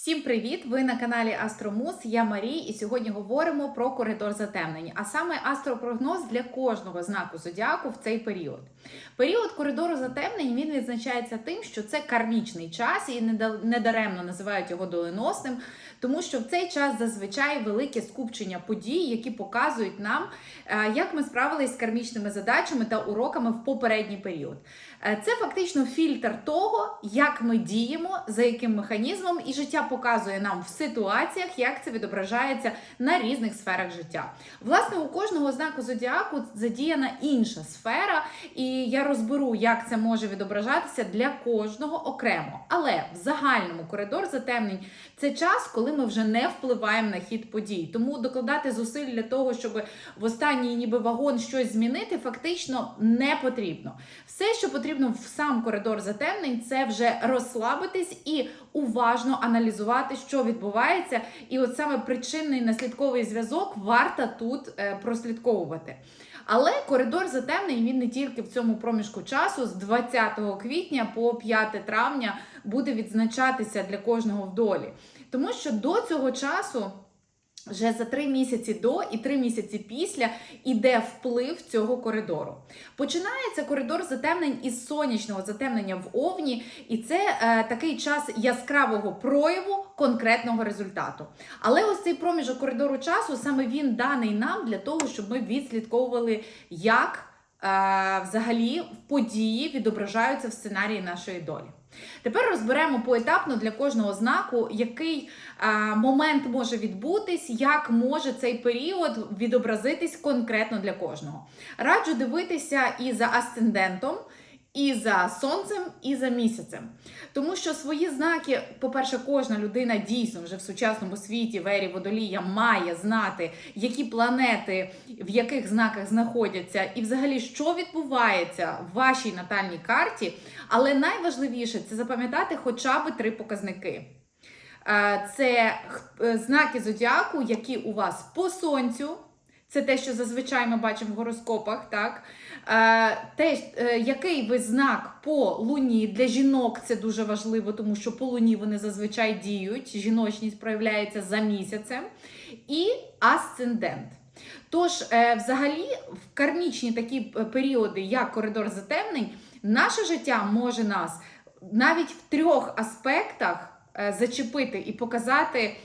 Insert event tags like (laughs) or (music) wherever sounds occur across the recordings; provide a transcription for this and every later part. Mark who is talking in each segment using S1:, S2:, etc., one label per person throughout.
S1: Всім привіт! Ви на каналі Астромус. Я Марій, і сьогодні говоримо про коридор затемнень, а саме астропрогноз для кожного знаку зодіаку в цей період. Період коридору затемнень він відзначається тим, що це кармічний час, і неда- недаремно називають його доленосним, тому що в цей час зазвичай велике скупчення подій, які показують нам, е, як ми справились з кармічними задачами та уроками в попередній період. Е, Це фактично фільтр того, як ми діємо, за яким механізмом, і життя показує нам в ситуаціях, як це відображається на різних сферах життя. Власне, у кожного знаку зодіаку задіяна інша сфера, і я розберу, як це може відображатися для кожного окремо. Але в загальному коридор затемнень це час, коли ми вже не впливаємо на хід подій. Тому докладати зусиль для того, щоб в останній ніби вагон щось змінити, фактично не потрібно. Все, що потрібно в сам коридор затемнень, це вже розслабитись і уважно аналізувати, що відбувається. І от саме причинний наслідковий зв'язок варто тут е, прослідковувати. Але коридор затемнень він не тільки в цьому проміжку часу з 20 квітня по 5 травня буде відзначатися для кожного в долі. Тому що до цього часу. Вже за три місяці до і три місяці після іде вплив цього коридору. Починається коридор затемнень із сонячного затемнення в Овні, і це е, такий час яскравого прояву конкретного результату. Але ось цей проміжок коридору часу саме він даний нам для того, щоб ми відслідковували, як е, взагалі події відображаються в сценарії нашої долі. Тепер розберемо поетапно для кожного знаку, який е, момент може відбутись, як може цей період відобразитись конкретно для кожного. Раджу дивитися і за асцендентом, і за сонцем, і за місяцем. Тому що свої знаки, по-перше, кожна людина дійсно вже в сучасному світі в ері водолія має знати, які планети в яких знаках знаходяться, і взагалі що відбувається в вашій натальній карті. Але найважливіше це запам'ятати хоча б три показники. Е, Це е, знаки зодіаку, які у вас по сонцю. Це те, що зазвичай ми бачимо в гороскопах, так? Е, те, е, який ви знак по луні для жінок це дуже важливо, тому що по луні вони зазвичай діють, жіночність проявляється за місяцем, і асцендент. Тож, е, взагалі, в кармічні такі періоди, як коридор затемнень, наше життя може нас навіть в трьох аспектах зачепити і показати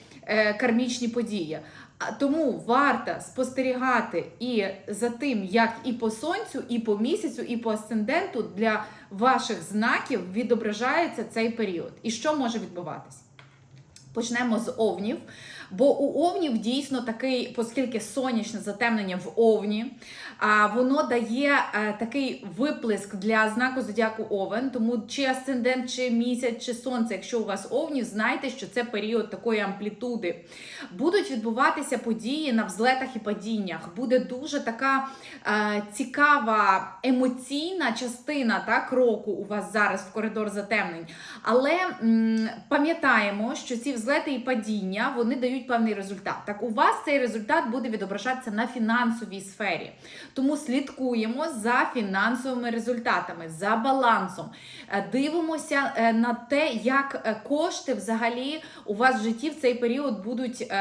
S1: кармічні події. Тому варто спостерігати і за тим, як і по сонцю, і по місяцю, і по асценденту для ваших знаків відображається цей період. І що може відбуватись? Почнемо з овнів. Бо у овнів дійсно такий, оскільки сонячне затемнення в овні, а воно дає е, такий виплеск для знаку зодіаку Овен. Тому чи асцендент, чи місяць, чи сонце, якщо у вас овнів, знайте, що це період такої амплітуди. Будуть відбуватися події на взлетах і падіннях. Буде дуже така е, цікава емоційна частина так, року у вас зараз в коридор затемнень. Але пам'ятаємо, що ці взлети і падіння вони дають певний результат. Так, у вас цей результат буде відображатися на фінансовій сфері. Тому слідкуємо за фінансовими результатами, за балансом. Е, Дивимося е, на те, як е, кошти взагалі у вас в житті в цей період будуть.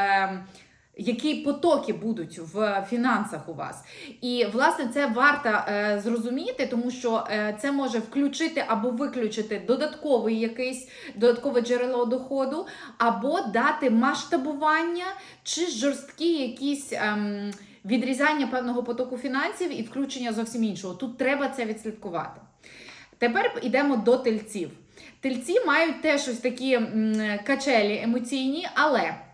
S1: Е, які потоки будуть в фінансах у вас. І, власне, це варто е, зрозуміти, тому що е, це може включити або виключити додатковий якийсь додаткове джерело доходу, або дати масштабування чи жорсткі якісь. Ем, Відрізання певного потоку фінансів і включення зовсім іншого. Тут треба це відслідкувати. Тепер йдемо до тельців. Тельці мають теж ось такі качелі емоційні, але Е,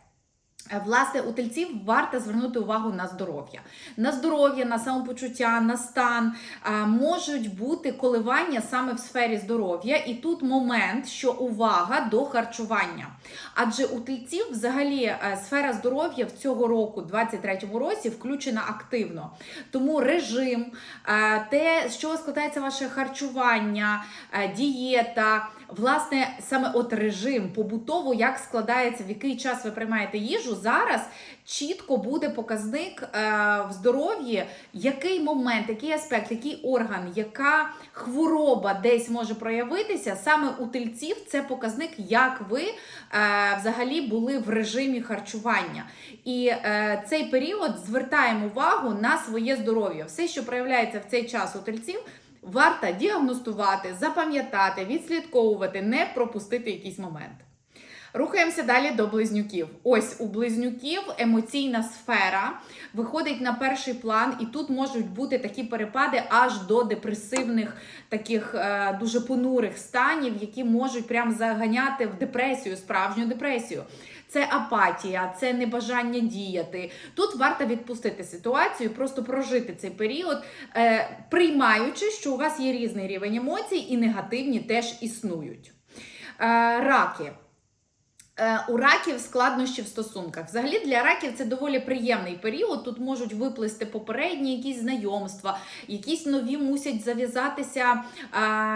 S1: Власне, у тельців варто звернути увагу на здоров'я. На здоров'я, на самопочуття, на стан Е, можуть бути коливання саме в сфері здоров'я, і тут момент, що увага до харчування. Адже у тельців взагалі е, сфера здоров'я в цього року, 23-му році, включена активно. Тому режим, е, те, з чого складається ваше харчування, е, дієта, власне, саме от режим побутово, як складається, в який час ви приймаєте їжу, що зараз чітко буде показник е, в здоров'ї, який момент, який аспект, який орган, яка хвороба десь може проявитися. Саме у тельців це показник, як ви е, взагалі були в режимі харчування. І е, цей період звертаємо увагу на своє здоров'я. Все, що проявляється в цей час у тельців. Варто діагностувати, запам'ятати, відслідковувати, не пропустити якийсь момент. Рухаємося далі до близнюків. Ось у близнюків емоційна сфера виходить на перший план, і тут можуть бути такі перепади аж до депресивних, таких е, дуже понурих станів, які можуть прям заганяти в депресію, справжню депресію. Це апатія, це небажання діяти. Тут варто відпустити ситуацію, просто прожити цей період, е, приймаючи, що у вас є різний рівень емоцій, і негативні теж існують. Е, раки. Е, У раків складнощі в стосунках. Взагалі для раків це доволі приємний період. Тут можуть виплисти попередні якісь знайомства, якісь нові мусять зав'язатися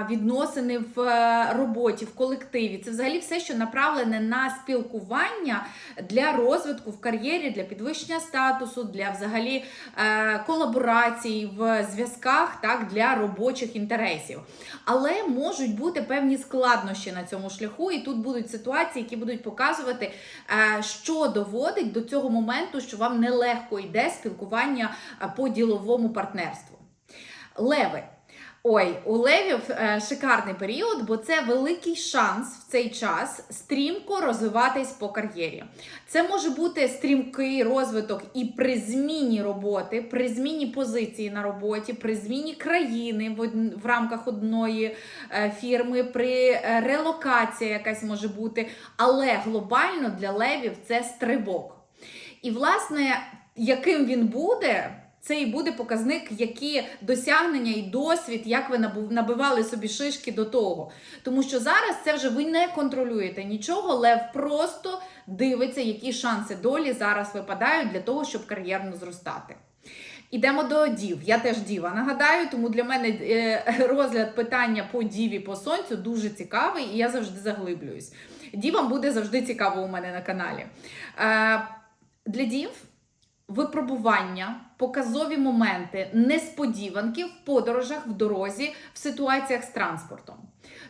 S1: відносини в е, роботі, в колективі. Це взагалі все, що направлене на спілкування для розвитку в кар'єрі, для підвищення статусу, для взагалі е, колаборацій в зв'язках, так для робочих інтересів. Але можуть бути певні складнощі на цьому шляху, і тут будуть ситуації, які будуть показувати, е, що доводить до цього моменту, що вам нелегко йде спілкування е, по діловому партнерству. Леви. Ой, у левів е, шикарний період, бо це великий шанс в цей час стрімко розвиватись по кар'єрі. Це може бути стрімкий розвиток і при зміні роботи, при зміні позиції на роботі, при зміні країни в, в рамках одної е, фірми, при е, релокація якась може бути. Але глобально для левів це стрибок. І, власне, яким він буде, це і буде показник, які досягнення і досвід, як ви набивали собі шишки до того. Тому що зараз це вже ви не контролюєте нічого, лев просто дивиться, які шанси долі зараз випадають для того, щоб кар'єрно зростати. Ідемо до дів. Я теж діва. Нагадаю, тому для мене е, розгляд питання по діві по сонцю дуже цікавий, і я завжди заглиблююсь. Дівам буде завжди цікаво у мене на каналі. Е, для дів випробування, показові моменти, несподіванки в подорожах, в дорозі, в ситуаціях з транспортом.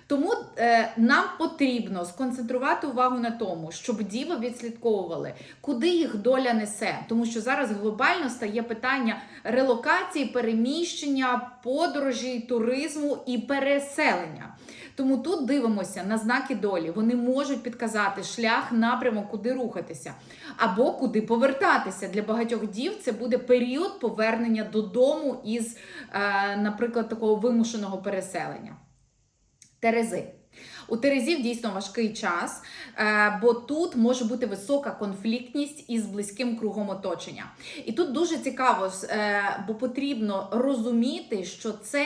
S1: Тому е, нам потрібно сконцентрувати увагу на тому, щоб діви відслідковували, куди їх доля несе. Тому що зараз глобально стає питання релокації, переміщення, подорожі, туризму і переселення. Тому тут дивимося на знаки долі. Вони можуть підказати шлях, напрямок, куди рухатися, або куди повертатися. Для багатьох дів це буде період повернення додому із, е, наприклад, такого вимушеного переселення. Терези. У Терезів дійсно важкий час, е, бо тут може бути висока конфліктність із близьким кругом оточення. І тут дуже цікаво, е, бо потрібно розуміти, що це.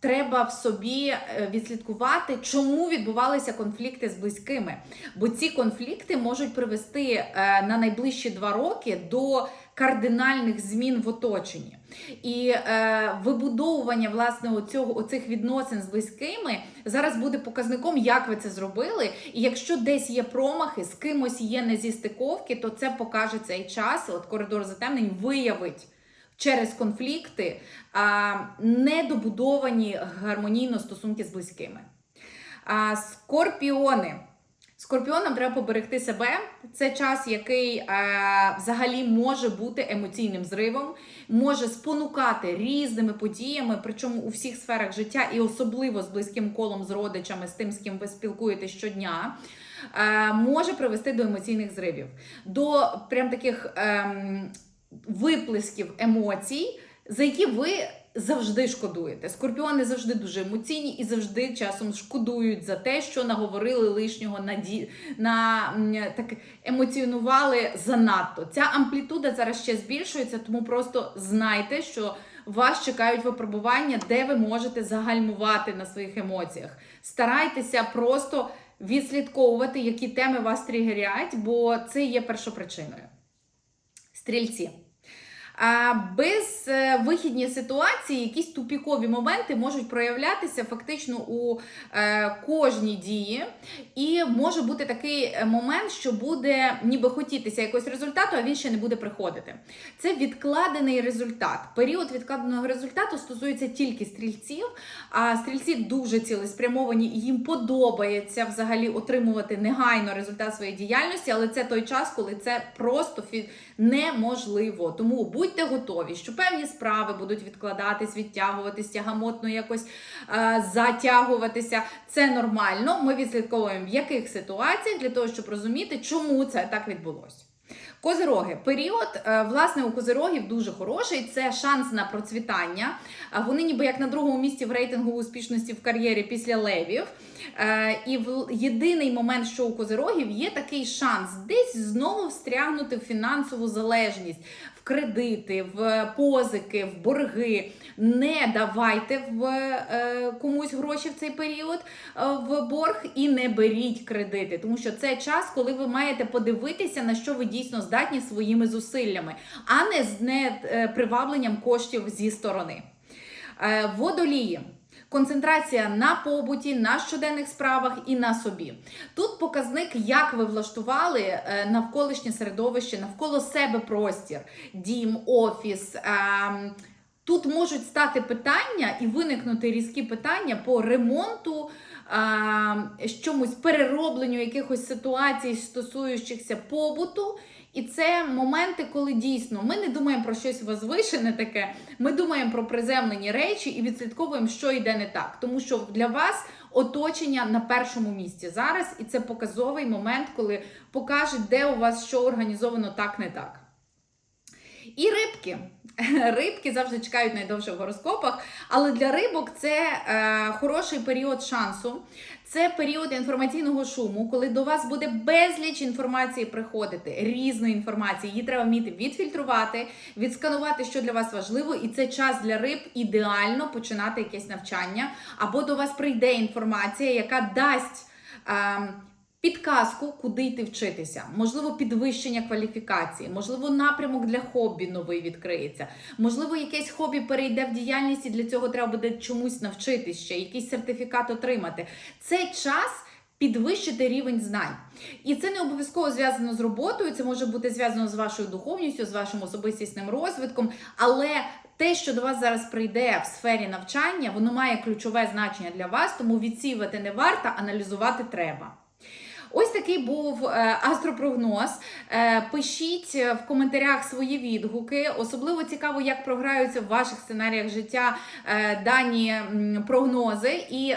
S1: Треба в собі е, відслідкувати, чому відбувалися конфлікти з близькими. Бо ці конфлікти можуть привести е, на найближчі два роки до кардинальних змін в оточенні. І е, вибудовування власне оцього, оцих відносин з близькими зараз буде показником, як ви це зробили. І якщо десь є промахи, з кимось є незістиковки, то це покаже цей час. От коридор затемнень виявить. Через конфлікти недобудовані гармонійно стосунки з близькими. А, скорпіони. Скорпіонам треба поберегти себе. Це час, який е, взагалі може бути емоційним зривом, може спонукати різними подіями, причому у всіх сферах життя, і особливо з близьким колом, з родичами, з тим, з ким ви спілкуєтесь щодня. Е, може привести до емоційних зривів, до прям таких ем, виплесків емоцій, за які ви завжди шкодуєте. Скорпіони завжди дуже емоційні і завжди часом шкодують за те, що наговорили лишнього на на так емоціонували занадто. Ця амплітуда зараз ще збільшується, тому просто знайте, що вас чекають випробування, де ви можете загальмувати на своїх емоціях. Старайтеся просто відслідковувати, які теми вас тригерять, бо це є першопричиною. Стрільці. А без е, ситуації, якісь тупікові моменти можуть проявлятися фактично у е, кожній дії, і може бути такий е, момент, що буде ніби хотітися якогось результату, а він ще не буде приходити. Це відкладений результат. Період відкладеного результату стосується тільки стрільців, а стрільці дуже цілеспрямовані, і їм подобається взагалі отримувати негайно результат своєї діяльності, але це той час, коли це просто неможливо. Тому будьте готові, що певні справи будуть відкладатись, відтягуватись, тягамотно якось е, затягуватися. Це нормально. Ми відслідковуємо в яких ситуаціях для того, щоб розуміти, чому це так відбулося. Козироги. Період, е, власне, у козирогів дуже хороший. Це шанс на процвітання. А Вони ніби як на другому місці в рейтингу успішності в кар'єрі після левів. Е, І в єдиний момент, що у козирогів є такий шанс десь знову встрягнути в фінансову залежність, в кредити, в позики, в борги. Не давайте в е, комусь гроші в цей період е, в борг і не беріть кредити, тому що це час, коли ви маєте подивитися, на що ви дійсно здатні своїми зусиллями, а не з не привабленням коштів зі сторони. Водолії. Концентрація на побуті, на щоденних справах і на собі. Тут показник, як ви влаштували е, навколишнє середовище, навколо себе простір, дім, офіс. ем, Тут можуть стати питання і виникнути різкі питання по ремонту, а, чомусь переробленню якихось ситуацій, стосуючихся побуту. І це моменти, коли дійсно ми не думаємо про щось возвишене таке, ми думаємо про приземлені речі і відслідковуємо, що йде не так. Тому що для вас оточення на першому місці зараз, і це показовий момент, коли покажуть, де у вас що організовано так, не так. І рибки. (laughs) Рибки завжди чекають найдовше в гороскопах, але для рибок це е, хороший період шансу. Це період інформаційного шуму, коли до вас буде безліч інформації приходити, різної інформації. Її треба вміти відфільтрувати, відсканувати, що для вас важливо, і це час для риб ідеально починати якесь навчання. Або до вас прийде інформація, яка дасть. Е, Підказку, куди йти вчитися, можливо, підвищення кваліфікації, можливо, напрямок для хобі новий відкриється, можливо, якесь хобі перейде в діяльність, і для цього треба буде чомусь навчитись ще, якийсь сертифікат отримати. Це час. Підвищити рівень знань. І це не обов'язково зв'язано з роботою, це може бути зв'язано з вашою духовністю, з вашим особистісним розвитком, але те, що до вас зараз прийде в сфері навчання, воно має ключове значення для вас, тому відсіювати не варто, аналізувати треба. Ось такий був е, астропрогноз. Е, Пишіть в коментарях свої відгуки. Особливо цікаво, як програються в ваших сценаріях життя е, дані прогнози. І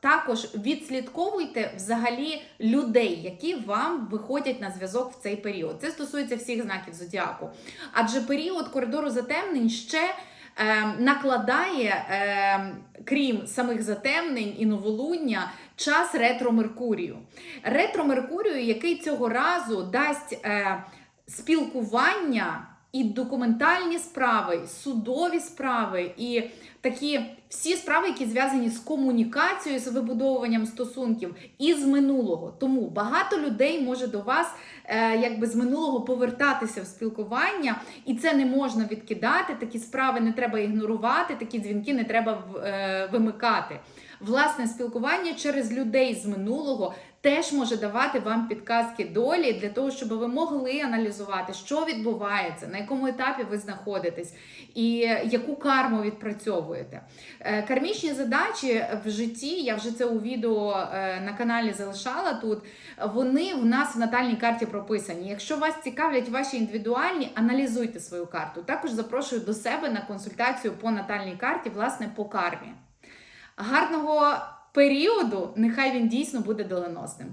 S1: також відслідковуйте взагалі людей, які вам виходять на зв'язок в цей період. Це стосується всіх знаків зодіаку. Адже період коридору затемнень ще. Накладає, крім самих затемнень і новолуння, час ретро Меркурію. Ретро Меркурію, який цього разу дасть е, спілкування і документальні справи, судові справи, і такі всі справи, які зв'язані з комунікацією, з вибудовуванням стосунків і з минулого. Тому багато людей може до вас е, якби з минулого повертатися в спілкування, і це не можна відкидати. Такі справи не треба ігнорувати, такі дзвінки не треба е, вимикати. Власне спілкування через людей з минулого теж може давати вам підказки долі для того, щоб ви могли аналізувати, що відбувається, на якому етапі ви знаходитесь і яку карму відпрацьовуєте. Е, Кармічні задачі в житті, я вже це у відео е, на каналі залишала тут. Вони в нас в натальній карті прописані. Якщо вас цікавлять ваші індивідуальні, аналізуйте свою карту. Також запрошую до себе на консультацію по натальній карті, власне, по кармі. Гарного періоду, нехай він дійсно буде доленосним.